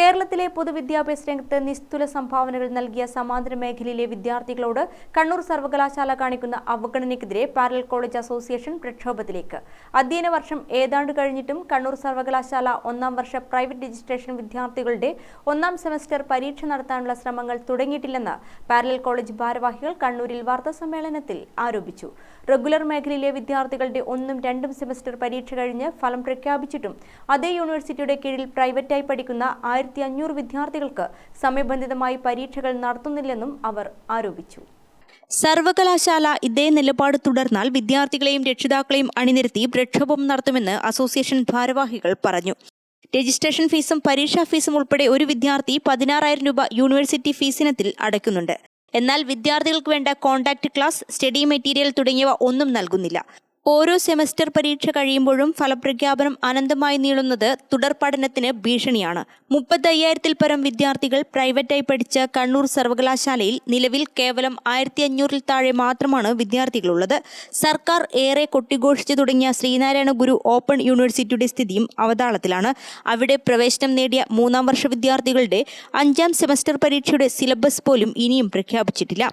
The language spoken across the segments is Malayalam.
കേരളത്തിലെ പൊതുവിദ്യാഭ്യാസ രംഗത്ത് നിസ്തുല സംഭാവനകൾ നൽകിയ സമാന്തര മേഖലയിലെ വിദ്യാർത്ഥികളോട് കണ്ണൂർ സർവകലാശാല കാണിക്കുന്ന അവഗണനയ്ക്കെതിരെ പാരൽ കോളേജ് അസോസിയേഷൻ പ്രക്ഷോഭത്തിലേക്ക്. അധ്യയന വർഷം ഏതാണ്ട് കഴിഞ്ഞിട്ടും കണ്ണൂർ സർവകലാശാല ഒന്നാം വർഷ പ്രൈവറ്റ് രജിസ്ട്രേഷൻ വിദ്യാർത്ഥികളുടെ ഒന്നാം സെമസ്റ്റർ പരീക്ഷ നടത്താനുള്ള ശ്രമങ്ങൾ തുടങ്ങിയിട്ടില്ലെന്ന് പാരലൽ കോളേജ് ഭാരവാഹികൾ കണ്ണൂരിൽ വാർത്താസമ്മേളനത്തിൽ ആരോപിച്ചു. റെഗുലർ മേഖലയിലെ വിദ്യാർത്ഥികളുടെ ഒന്നും രണ്ടും സെമസ്റ്റർ പരീക്ഷ കഴിഞ്ഞ് ഫലം പ്രഖ്യാപിച്ചിട്ടും അതേ യൂണിവേഴ്സിറ്റിയുടെ കീഴിൽ പ്രൈവറ്റായി പഠിക്കുന്ന ആയിരത്തി അഞ്ഞൂറ് വിദ്യാർത്ഥികൾക്ക് സമയബന്ധിതമായി പരീക്ഷകൾ നടത്തുന്നില്ലെന്നും അവർ ആരോപിച്ചു. സർവകലാശാല ഇതേ നിലപാട് തുടർന്നാൽ വിദ്യാർത്ഥികളെയും രക്ഷിതാക്കളെയും അണിനിരത്തി പ്രക്ഷോഭം നടത്തുമെന്ന് അസോസിയേഷൻ ഭാരവാഹികൾ പറഞ്ഞു. രജിസ്ട്രേഷൻ ഫീസും പരീക്ഷാ ഫീസും ഉൾപ്പെടെ ഒരു വിദ്യാർത്ഥി പതിനാറായിരം രൂപ യൂണിവേഴ്സിറ്റി ഫീസിനത്തിൽ അടയ്ക്കുന്നുണ്ട് എന്നാൽ വിദ്യാർത്ഥികൾക്ക് വേണ്ട കോണ്ടാക്ട് ക്ലാസ് സ്റ്റഡി മെറ്റീരിയൽ തുടങ്ങിയവ ഒന്നും നൽകുന്നില്ല. ഓരോ സെമസ്റ്റർ പരീക്ഷ കഴിയുമ്പോഴും ഫലപ്രഖ്യാപനം അനന്തമായി നീളുന്നത് തുടർ പഠനത്തിന് ഭീഷണിയാണ്. മുപ്പത്തയ്യായിരത്തിൽ പരം വിദ്യാർത്ഥികൾ പ്രൈവറ്റായി പഠിച്ച കണ്ണൂർ സർവകലാശാലയിൽ നിലവിൽ കേവലം ആയിരത്തി അഞ്ഞൂറിൽ താഴെ മാത്രമാണ് വിദ്യാർത്ഥികളുള്ളത്. സർക്കാർ ഏറെ കൊട്ടിഘോഷിച്ചു തുടങ്ങിയ ശ്രീനാരായണ ഗുരു ഓപ്പൺ യൂണിവേഴ്സിറ്റിയുടെ സ്ഥിതിയും അവതാളത്തിലാണ്. അവിടെ പ്രവേശനം നേടിയ മൂന്നാം വർഷ വിദ്യാർത്ഥികളുടെ അഞ്ചാം സെമസ്റ്റർ പരീക്ഷയുടെ സിലബസ് പോലും ഇനിയും പ്രഖ്യാപിച്ചിട്ടില്ല.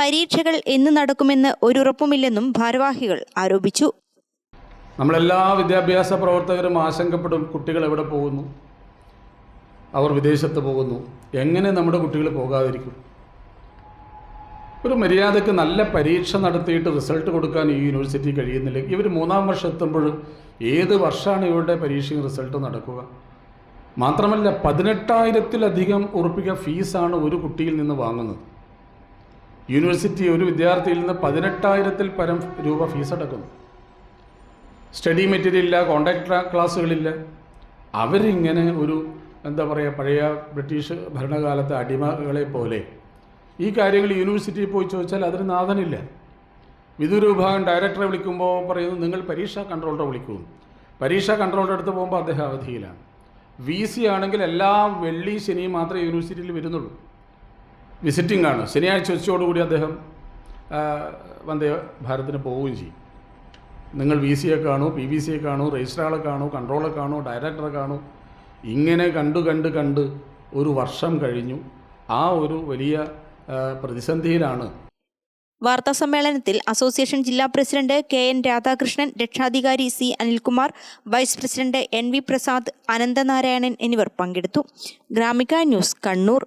പരീക്ഷകൾ എന്ന് നടക്കുമെന്ന് ഒരുറപ്പുമില്ലെന്നും ഭാരവാഹികൾ ആരോപിച്ചു. നമ്മളെല്ലാ വിദ്യാഭ്യാസ പ്രവർത്തകരും ആശങ്കപ്പെടും കുട്ടികൾ എവിടെ പോകുന്നു? അവർ വിദേശത്ത് പോകുന്നു. എങ്ങനെ നമ്മുടെ കുട്ടികൾ പോകാതിരിക്കും? ഒരു മര്യാദയ്ക്ക് നല്ല പരീക്ഷ നടത്തിയിട്ട് റിസൾട്ട് കൊടുക്കാൻ ഈ യൂണിവേഴ്സിറ്റി കഴിയുന്നില്ല. ഇവർ മൂന്നാം വർഷം എത്തുമ്പോൾ ഏത് വർഷമാണ് ഇവരുടെ പരീക്ഷയും റിസൾട്ട് നടക്കുക? മാത്രമല്ല പതിനെട്ടായിരത്തിലധികം ഉറപ്പിക്ക ഫീസാണ് ഒരു കുട്ടിയിൽ നിന്ന് വാങ്ങുന്നത്. യൂണിവേഴ്സിറ്റി ഒരു വിദ്യാർത്ഥിയിൽ നിന്ന് പതിനെട്ടായിരത്തിൽ പരം രൂപ ഫീസ് അടക്കുന്നു. സ്റ്റഡി മെറ്റീരിയൽ ഇല്ല കോണ്ടാക്ട് ക്ലാസ്സുകളില്ല അവരിങ്ങനെ ഒരു എന്താ പറയുക പഴയ ബ്രിട്ടീഷ് ഭരണകാലത്തെ അടിമകളെ പോലെ ഈ കാര്യങ്ങൾ യൂണിവേഴ്സിറ്റിയിൽ പോയി ചോദിച്ചാൽ അതിന് നാഥനില്ല. വിദൂര വിഭാഗം ഡയറക്ടറെ വിളിക്കുമ്പോൾ പറയുന്നു നിങ്ങൾ പരീക്ഷാ കൺട്രോളറെ വിളിക്കുന്നു പരീക്ഷാ കൺട്രോളറുടെ അടുത്ത് പോകുമ്പോൾ അദ്ദേഹം അവധിയിലാണ്. വി സി ആണെങ്കിൽ എല്ലാ വെള്ളി ശനിയും മാത്രമേ യൂണിവേഴ്സിറ്റിയിൽ വരുന്നുള്ളൂ. വിസിറ്റിംഗ് ആണ് ശനിയാഴ്ച ഉച്ചയോടുകൂടി അദ്ദേഹം വന്ദേ ഭാരതത്തിന് പോവുകയും ചെയ്യും. നിങ്ങൾ വി സിയെ കാണൂ പി വി സിയെ കാണൂ രജിസ്ട്രാളെ കാണൂ കൺട്രോളെ കാണൂ ഡയറക്ടറെ കാണൂ. ഇങ്ങനെ കണ്ടു കണ്ട് കണ്ട് ഒരു വർഷം കഴിഞ്ഞു. ആ ഒരു വലിയ പ്രതിസന്ധിയിലാണ്. വാർത്താ സമ്മേളനത്തിൽ അസോസിയേഷൻ ജില്ലാ പ്രസിഡന്റ് കെ എൻ രാധാകൃഷ്ണൻ രക്ഷാധികാരി C Anilkumar vice president N V Prasad Ananthanarayanan എന്നിവർ പങ്കെടുത്തു. ഗ്രാമിക ന്യൂസ് കണ്ണൂർ.